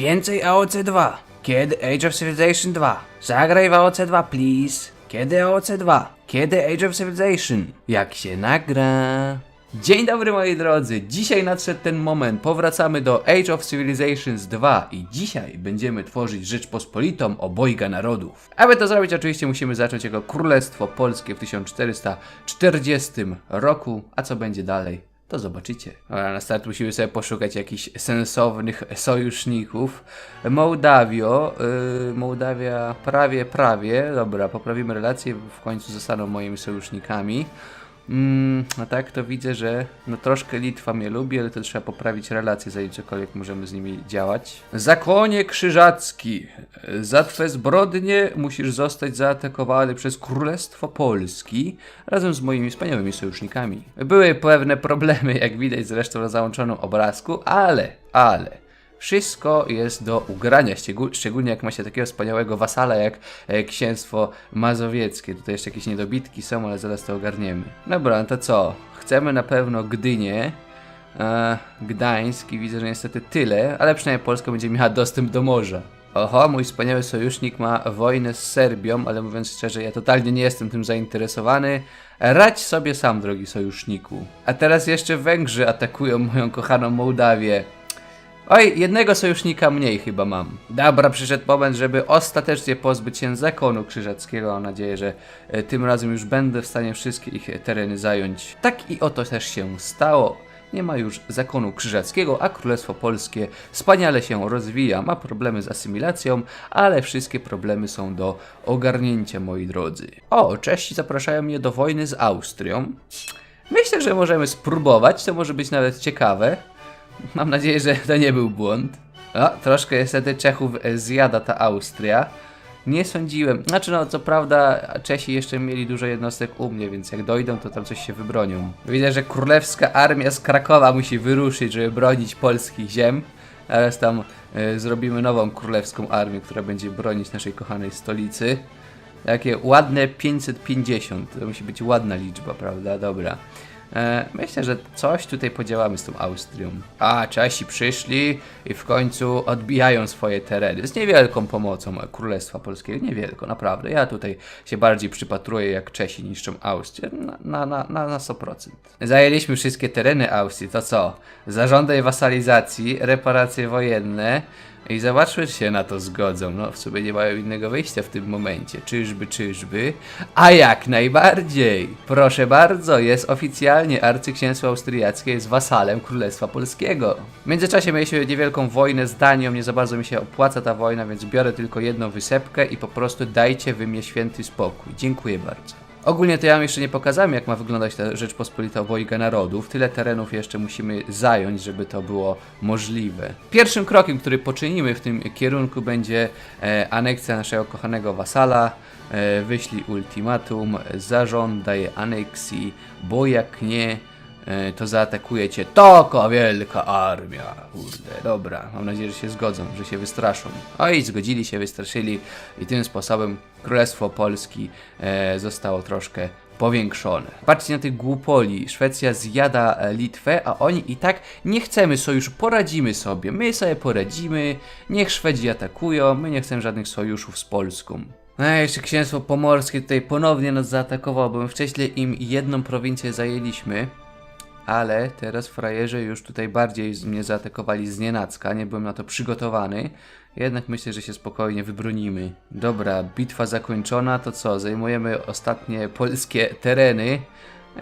Więcej AOC 2. Kiedy Age of Civilization 2? Zagraj w AOC 2, please. Kiedy AOC 2? Kiedy Age of Civilization? Jak się nagra? Dzień dobry moi drodzy, dzisiaj nadszedł ten moment, powracamy do Age of Civilizations 2 i dzisiaj będziemy tworzyć Rzeczpospolitą obojga narodów. Aby to zrobić oczywiście musimy zacząć jego Królestwo Polskie w 1440 roku, a co będzie dalej to zobaczycie. Dobra, na start musimy sobie poszukać jakichś sensownych sojuszników. Mołdawio, yy, Mołdawia prawie, prawie, dobra, poprawimy relacje, w końcu zostaną moimi sojusznikami. Mm, a tak to widzę, że no troszkę Litwa mnie lubi, ale to trzeba poprawić relacje, zanim cokolwiek możemy z nimi działać. Zakonie Krzyżacki, za twe zbrodnie musisz zostać zaatakowany przez Królestwo Polski razem z moimi wspaniałymi sojusznikami. Były pewne problemy, jak widać zresztą na załączonym obrazku, ale, ale... Wszystko jest do ugrania, szczególnie jak ma się takiego wspaniałego wasala jak e, księstwo mazowieckie. Tutaj jeszcze jakieś niedobitki są, ale zaraz to ogarniemy. Dobra, no to co? Chcemy na pewno Gdynię, e, Gdańsk i widzę, że niestety tyle, ale przynajmniej Polska będzie miała dostęp do morza. Oho, mój wspaniały sojusznik ma wojnę z Serbią, ale mówiąc szczerze, ja totalnie nie jestem tym zainteresowany. Radź sobie sam, drogi sojuszniku. A teraz jeszcze Węgrzy atakują moją kochaną Mołdawię. Oj, jednego sojusznika mniej chyba mam. Dobra, przyszedł moment, żeby ostatecznie pozbyć się zakonu krzyżackiego. Mam nadzieję, że e, tym razem już będę w stanie wszystkie ich tereny zająć. Tak i oto też się stało. Nie ma już zakonu krzyżackiego, a Królestwo Polskie wspaniale się rozwija. Ma problemy z asymilacją, ale wszystkie problemy są do ogarnięcia, moi drodzy. O, Czesi zapraszają mnie do wojny z Austrią. Myślę, że możemy spróbować, to może być nawet ciekawe. Mam nadzieję, że to nie był błąd. O, troszkę niestety Czechów e, zjada ta Austria. Nie sądziłem. Znaczy, no, co prawda, Czesi jeszcze mieli dużo jednostek u mnie, więc jak dojdą, to tam coś się wybronią. Widzę, że królewska armia z Krakowa musi wyruszyć, żeby bronić polskich ziem. Teraz tam e, zrobimy nową królewską armię, która będzie bronić naszej kochanej stolicy. Takie ładne 550. To musi być ładna liczba, prawda? Dobra. E, myślę, że coś tutaj podziałamy z tą Austrią. A, Czesi przyszli i w końcu odbijają swoje tereny. Z niewielką pomocą Królestwa Polskiego. Niewielką, naprawdę. Ja tutaj się bardziej przypatruję, jak Czesi niszczą Austrię. Na, na, na, na 100%. Zajęliśmy wszystkie tereny Austrii. To co? Zażądaj wasalizacji, reparacje wojenne. I zobaczmy, czy się na to zgodzą. No, w sumie nie mają innego wyjścia w tym momencie. Czyżby, czyżby? A jak najbardziej! Proszę bardzo, jest oficjalnie arcyksięstwo austriackie jest wasalem Królestwa Polskiego. W międzyczasie mieliśmy niewielką wojnę z Danią, nie za bardzo mi się opłaca ta wojna, więc biorę tylko jedną wysepkę i po prostu dajcie wy mnie święty spokój. Dziękuję bardzo. Ogólnie to ja wam jeszcze nie pokazałem, jak ma wyglądać ta Rzeczpospolita obojga narodów. Tyle terenów jeszcze musimy zająć, żeby to było możliwe. Pierwszym krokiem, który poczynimy w tym kierunku będzie e, aneksja naszego kochanego wasala. E, wyślij ultimatum, zażądaj aneksji, bo jak nie, to zaatakuje cię wielka armia. Kurde, dobra, mam nadzieję, że się zgodzą, że się wystraszą. Oj, zgodzili się, wystraszyli i tym sposobem Królestwo Polski e, zostało troszkę powiększone. Patrzcie na tych głupoli. Szwecja zjada e, Litwę, a oni i tak nie chcemy sojuszu, poradzimy sobie. My sobie poradzimy, niech Szwedzi atakują, my nie chcemy żadnych sojuszów z Polską. A jeszcze księstwo pomorskie tutaj ponownie nas zaatakowało, bo wcześniej im jedną prowincję zajęliśmy. Ale teraz frajerzy już tutaj bardziej mnie zaatakowali z nienacka, nie byłem na to przygotowany. Jednak myślę, że się spokojnie wybronimy. Dobra, bitwa zakończona, to co? Zajmujemy ostatnie polskie tereny.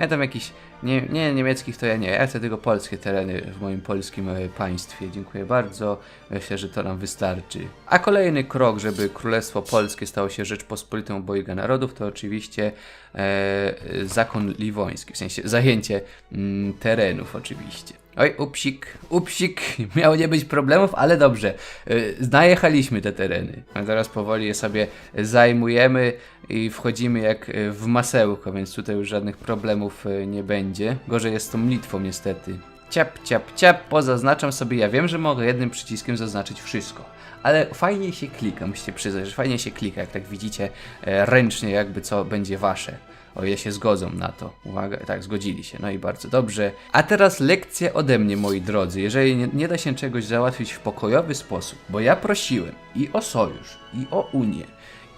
Ja tam jakiś. Nie, nie, niemieckich to ja nie. Ja chcę tylko polskie tereny w moim polskim e, państwie. Dziękuję bardzo. Myślę, że to nam wystarczy. A kolejny krok, żeby Królestwo Polskie stało się Rzeczpospolitą obojga narodów, to oczywiście e, zakon liwoński. W sensie zajęcie mm, terenów, oczywiście. Oj, upsik, upsik, miało nie być problemów, ale dobrze, y, najechaliśmy te tereny. A teraz powoli je sobie zajmujemy i wchodzimy jak y, w masełko, więc tutaj już żadnych problemów y, nie będzie. Gorzej jest tą Litwą niestety. ciap, ciap, ciap, pozaznaczam sobie, ja wiem, że mogę jednym przyciskiem zaznaczyć wszystko. Ale fajnie się klika, musicie przyznać, że fajnie się klika, jak tak widzicie e, ręcznie, jakby co będzie wasze. O ile się zgodzą na to. Uwaga, tak, zgodzili się. No i bardzo dobrze. A teraz lekcja ode mnie, moi drodzy. Jeżeli nie, nie da się czegoś załatwić w pokojowy sposób, bo ja prosiłem i o sojusz, i o Unię,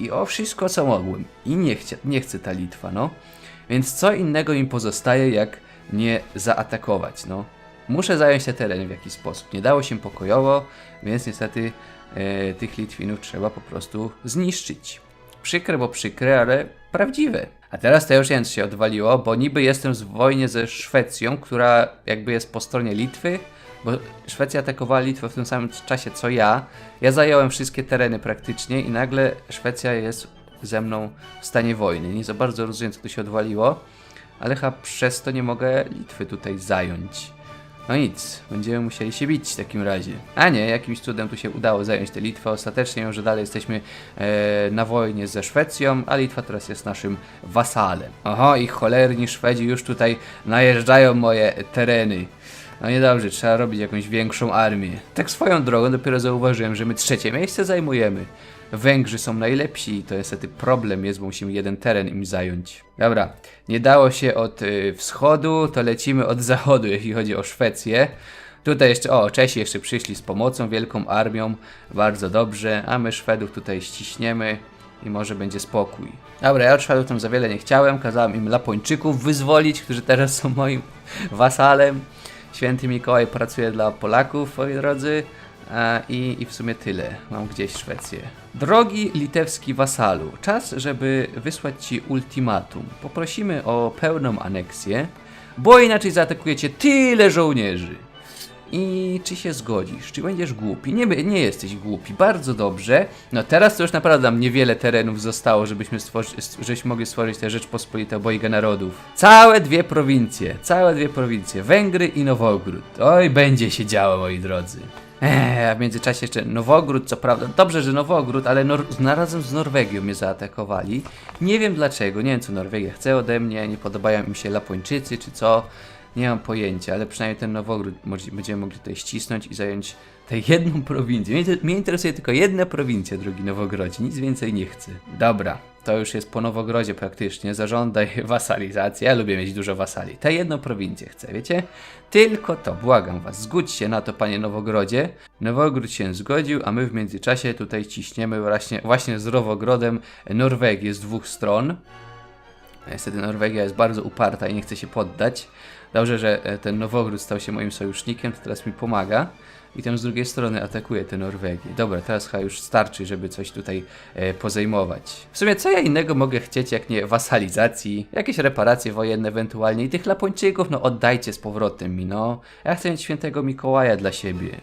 i o wszystko, co mogłem. I nie, chcia, nie chce ta Litwa, no. Więc co innego im pozostaje, jak nie zaatakować, no. Muszę zająć te tereny w jakiś sposób. Nie dało się pokojowo, więc niestety e, tych Litwinów trzeba po prostu zniszczyć. Przykre, bo przykre, ale prawdziwe. A teraz to już więc się odwaliło, bo niby jestem w wojnie ze Szwecją, która jakby jest po stronie Litwy, bo Szwecja atakowała Litwę w tym samym czasie co ja. Ja zająłem wszystkie tereny praktycznie i nagle Szwecja jest ze mną w stanie wojny. Nie za bardzo rozumiem, co tu się odwaliło, ale chyba przez to nie mogę Litwy tutaj zająć. No nic, będziemy musieli się bić w takim razie. A nie, jakimś cudem tu się udało zająć tę Litwę. Ostatecznie już dalej jesteśmy e, na wojnie ze Szwecją, a Litwa teraz jest naszym wasalem. Oho, i cholerni Szwedzi już tutaj najeżdżają moje tereny. No niedobrze, trzeba robić jakąś większą armię. Tak swoją drogą dopiero zauważyłem, że my trzecie miejsce zajmujemy. Węgrzy są najlepsi i to niestety problem jest, bo musimy jeden teren im zająć. Dobra, nie dało się od y, wschodu, to lecimy od zachodu, jeśli chodzi o Szwecję. Tutaj jeszcze, o, Czesi jeszcze przyszli z pomocą, wielką armią, bardzo dobrze, a my Szwedów tutaj ściśniemy i może będzie spokój. Dobra, ja od Szwedów tam za wiele nie chciałem, kazałem im Lapończyków wyzwolić, którzy teraz są moim wasalem. Święty Mikołaj pracuje dla Polaków, moi drodzy. E, I, I w sumie tyle. Mam gdzieś Szwecję. Drogi litewski wasalu, czas, żeby wysłać ci ultimatum. Poprosimy o pełną aneksję, bo inaczej zaatakujecie tyle żołnierzy. I czy się zgodzisz? Czy będziesz głupi? Nie, nie jesteś głupi, bardzo dobrze. No teraz to już naprawdę nam niewiele terenów zostało, żebyśmy stworzyć, żebyśmy mogli stworzyć tę Rzeczpospolitą obojga narodów. Całe dwie prowincje, całe dwie prowincje, Węgry i Nowogród. Oj, będzie się działo, moi drodzy. Eee, a w międzyczasie jeszcze Nowogród, co prawda, dobrze, że Nowogród, ale Nor- razem z Norwegią mnie zaatakowali. Nie wiem dlaczego, nie wiem co Norwegia chce ode mnie, nie podobają im się Lapończycy czy co. Nie mam pojęcia, ale przynajmniej ten Nowogród będziemy mogli tutaj ścisnąć i zająć tę jedną prowincję. Mnie, interesuje tylko jedna prowincja, drogi Nowogrodzie, nic więcej nie chcę. Dobra, to już jest po Nowogrodzie praktycznie, zażądaj wasalizacji. Ja lubię mieć dużo wasali. Tę jedną prowincję chcę, wiecie? Tylko to, błagam was, zgódź się na to, panie Nowogrodzie. Nowogród się zgodził, a my w międzyczasie tutaj ciśniemy właśnie, właśnie z Nowogrodem Norwegię z dwóch stron. Niestety Norwegia jest bardzo uparta i nie chce się poddać. Dobrze, że e, ten Nowogród stał się moim sojusznikiem, to teraz mi pomaga. I tam z drugiej strony atakuje tę Norwegię. Dobra, teraz chyba już starczy, żeby coś tutaj e. W sumie co ja innego mogę chcieć, jak nie wasalizacji, jakieś reparacje wojenne ewentualnie i tych Lapończyków, no oddajcie z powrotem mi, no. Ja chcę mieć świętego Mikołaja dla siebie.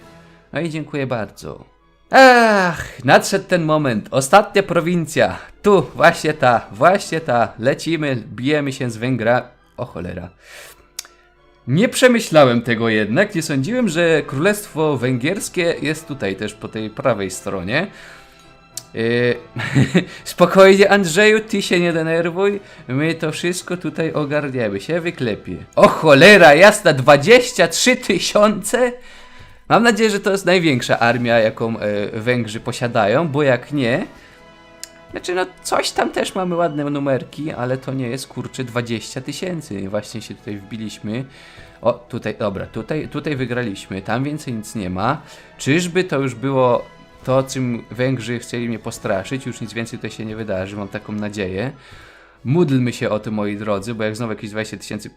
No i dziękuję bardzo. Ach, nadszedł ten moment. Ostatnia prowincja. Tu, właśnie ta, właśnie ta. Lecimy, bijemy się z Węgra. O cholera. Nie przemyślałem tego jednak. Nie sądziłem, że Królestwo Węgierskie jest tutaj też po tej prawej stronie. Yy, spokojnie, Andrzeju, ty się nie denerwuj. My to wszystko tutaj ogarniemy. Się wyklepie. O cholera, jasna, 23 tysiące? Mam nadzieję, że to jest największa armia, jaką e, Węgrzy posiadają, bo jak nie. Znaczy, no coś tam też mamy ładne numerki, ale to nie jest kurczę 20 tysięcy. Właśnie się tutaj wbiliśmy. O, tutaj, dobra, tutaj, tutaj wygraliśmy, tam więcej nic nie ma. Czyżby to już było to, czym Węgrzy chcieli mnie postraszyć? Już nic więcej tutaj się nie wydarzy, mam taką nadzieję. Módlmy się o to, moi drodzy, bo jak znowu jakieś 20 tysięcy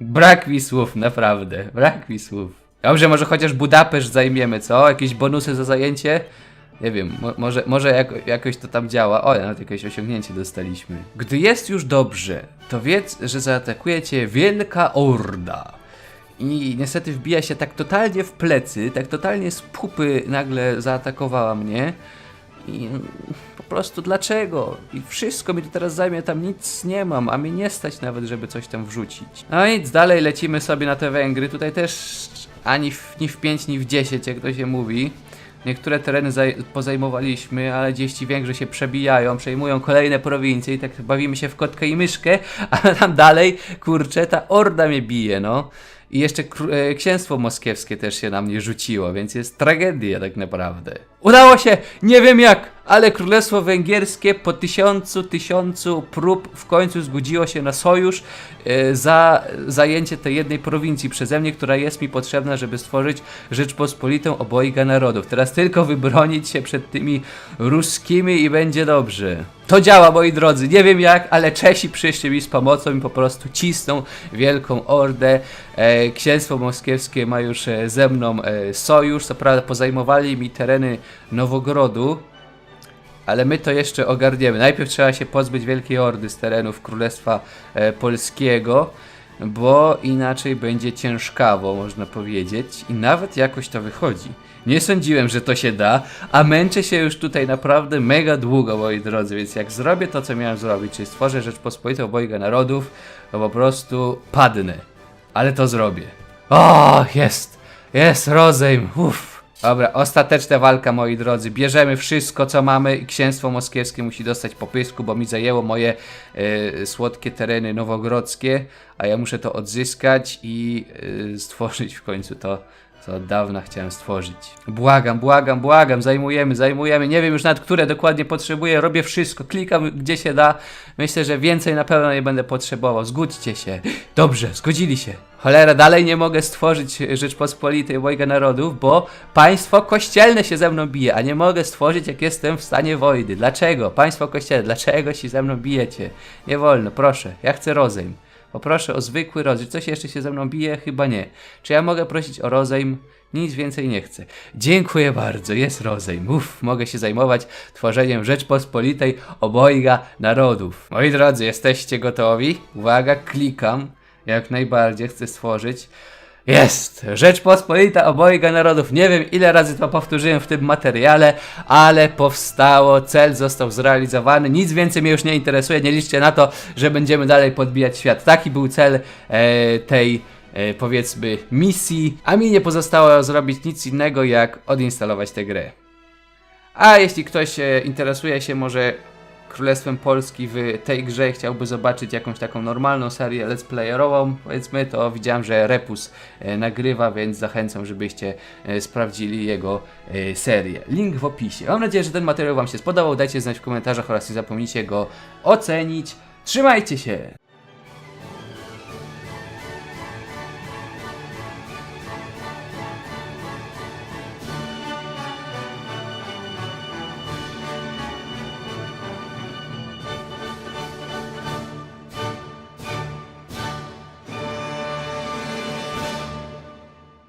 Brak mi słów, naprawdę. Brak mi słów. Dobrze, może chociaż Budapeszt zajmiemy, co? Jakieś bonusy za zajęcie? Nie wiem, mo może, może jak jakoś to tam działa. O, nawet jakieś osiągnięcie dostaliśmy. Gdy jest już dobrze, to wiedz, że zaatakuje cię Wielka Orda. I niestety wbija się tak totalnie w plecy, tak totalnie z pupy nagle zaatakowała mnie. I po prostu dlaczego? I wszystko mi tu teraz zajmie, tam nic nie mam, a mnie nie stać nawet, żeby coś tam wrzucić. No nic, dalej lecimy sobie na te Węgry. Tutaj też ani w, ni w 5, ni w 10, jak to się mówi. Niektóre tereny zaj- pozajmowaliśmy, ale gdzieś ci większe się przebijają, przejmują kolejne prowincje i tak bawimy się w kotkę i myszkę, a tam dalej, kurczę, ta orda mnie bije, no. I jeszcze e, księstwo moskiewskie też się na mnie rzuciło, więc jest tragedia tak naprawdę. Udało się! Nie wiem jak, ale Królestwo Węgierskie po tysiącu, tysiącu prób w końcu zgodziło się na sojusz e, za zajęcie tej jednej prowincji przeze mnie, która jest mi potrzebna, żeby stworzyć Rzeczpospolitą obojga narodów. Teraz tylko wybronić się przed tymi ruskimi i będzie dobrze. To działa, moi drodzy. Nie wiem jak, ale Czesi przyszli mi z pomocą i po prostu cisną wielką ordę. E, Księstwo moskiewskie ma już e, ze mną e, sojusz. Co prawda pozajmowali mi tereny Nowogrodu, ale my to jeszcze ogarniemy. Najpierw trzeba się pozbyć wielkiej ordy z terenów Królestwa e, Polskiego, bo inaczej będzie ciężkawo, można powiedzieć. I nawet jakoś to wychodzi. Nie sądziłem, że to się da, a męczę się już tutaj naprawdę mega długo, moi drodzy, więc jak zrobię to, co miałem zrobić, czyli stworzę Rzeczpospolitą obojga narodów, to po prostu padnę. Ale to zrobię. O, jest! Jest rozejm! Uff. Dobra, ostateczna walka, moi drodzy. Bierzemy wszystko, co mamy i księstwo moskiewskie musi dostać popysku, bo mi zajęło moje e, słodkie tereny nowogrodzkie, a ja muszę to odzyskać i e, stworzyć w końcu to, co od dawna chciałem stworzyć. Błagam, błagam, błagam, zajmujemy, zajmujemy. Nie wiem już nad które dokładnie potrzebuję, robię wszystko, klikam gdzie się da. Myślę, że więcej na pewno nie będę potrzebował. Zgódźcie się. Dobrze, zgodzili się. Cholera, dalej nie mogę stworzyć Rzeczpospolitej obojga narodów, bo państwo kościelne się ze mną bije, a nie mogę stworzyć jak jestem w stanie wojny. Dlaczego? Państwo kościelne, dlaczego się ze mną bijecie? Nie wolno, proszę, ja chcę rozejm. Poproszę o zwykły rozejm. Coś jeszcze się ze mną bije? Chyba nie. Czy ja mogę prosić o rozejm? Nic więcej nie chcę. Dziękuję bardzo, jest rozejm. Uff, mogę się zajmować tworzeniem Rzeczpospolitej obojga narodów. Moi drodzy, jesteście gotowi? Uwaga, klikam. Jak najbardziej chcę stworzyć. Jest! Rzeczpospolita obojga narodów. Nie wiem ile razy to powtórzyłem w tym materiale, ale powstało, cel został zrealizowany. Nic więcej mnie już nie interesuje. Nie liczcie na to, że będziemy dalej podbijać świat. Taki był cel e, tej e, powiedzmy misji, a mi nie pozostało zrobić nic innego jak odinstalować tę grę. A jeśli ktoś e, interesuje się może Królestwem Polski w tej grze chciałby zobaczyć jakąś taką normalną serię let's playerową, powiedzmy, to widziałem, że Repus e, nagrywa, więc zachęcam, żebyście e, sprawdzili jego e, serię. Link w opisie. Mam nadzieję, że ten materiał Wam się spodobał. Dajcie znać w komentarzach oraz nie zapomnijcie go ocenić. Trzymajcie się!